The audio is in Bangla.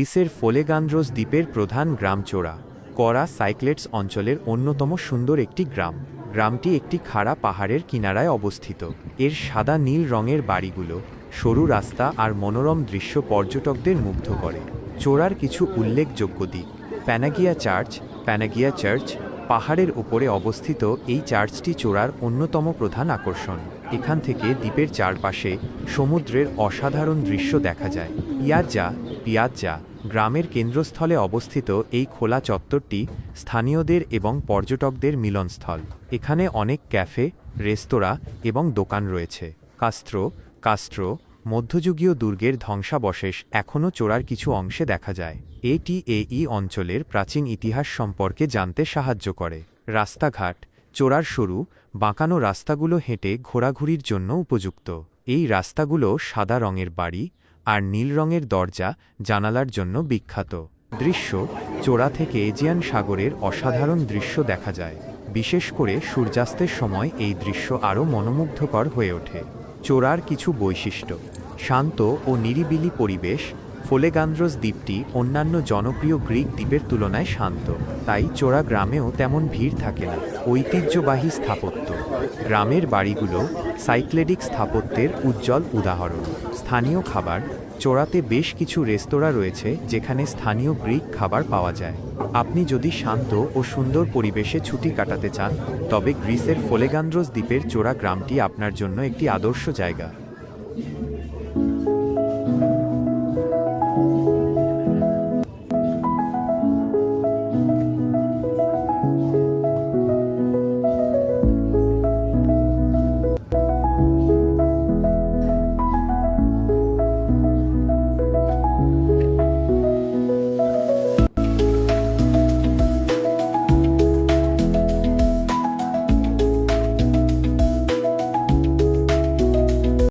গ্রিসের ফোলেগান্দ্রোস দ্বীপের প্রধান গ্রাম চোরা করা সাইক্লেটস অঞ্চলের অন্যতম সুন্দর একটি গ্রাম। গ্রামটি একটি খাড়া পাহাড়ের কিনারায় অবস্থিত। এর সাদা নীল রঙের বাড়িগুলো, সরু রাস্তা আর মনোরম দৃশ্য পর্যটকদের মুগ্ধ করে। চোরার কিছু উল্লেখযোগ্য দিক। প্যানাগিয়া চার্চ প্যানাগিয়া চার্চ, পাহাড়ের উপরে অবস্থিত এই চার্চটি চোরার অন্যতম প্রধান আকর্ষণ। এখান থেকে দ্বীপের চারপাশে সমুদ্রের অসাধারণ দৃশ্য দেখা যায়। ইয়াজ্জা পিয়াজ্জা গ্রামের কেন্দ্রস্থলে অবস্থিত এই খোলা চত্বরটি স্থানীয়দের এবং পর্যটকদের মিলনস্থল। এখানে অনেক ক্যাফে, রেস্তোরাঁ এবং দোকান রয়েছে। কাস্ত্রো কাস্ট্রো মধ্যযুগীয় দুর্গের ধ্বংসাবশেষ এখনও চোরার কিছু অংশে দেখা যায়। এটি এই অঞ্চলের প্রাচীন ইতিহাস সম্পর্কে জানতে সাহায্য করে। রাস্তাঘাট, চোরার সরু বাঁকানো রাস্তাগুলো হেঁটে ঘোরাঘুরির জন্য উপযুক্ত। এই রাস্তাগুলো সাদা রঙের বাড়ি আর নীল রঙের দরজা জানালার জন্য বিখ্যাত। দৃশ্য চোরা থেকে এজিয়ান সাগরের অসাধারণ দৃশ্য দেখা যায়। বিশেষ করে সূর্যাস্তের সময় এই দৃশ্য আরও মনোমুগ্ধকর হয়ে ওঠে। চোরার কিছু বৈশিষ্ট্য। শান্ত ও নিরিবিলি পরিবেশ, ফোলেগান্দ্রোস দ্বীপটি অন্যান্য জনপ্রিয় গ্রিক দ্বীপের তুলনায় শান্ত। তাই চোরা গ্রামেও তেমন ভিড় থাকে না। ঐতিহ্যবাহী স্থাপত্য। গ্রামের বাড়িগুলো সাইক্লেডিক স্থাপত্যের উজ্জ্বল উদাহরণ। স্থানীয় খাবার চোরাতে বেশ কিছু রেস্তোরাঁ রয়েছে যেখানে স্থানীয় গ্রিক খাবার পাওয়া যায়। আপনি যদি শান্ত ও সুন্দর পরিবেশে ছুটি কাটাতে চান, তবে গ্রিসের ফোলেগান্দ্রোস দ্বীপের চোরা গ্রামটি আপনার জন্য একটি আদর্শ জায়গা।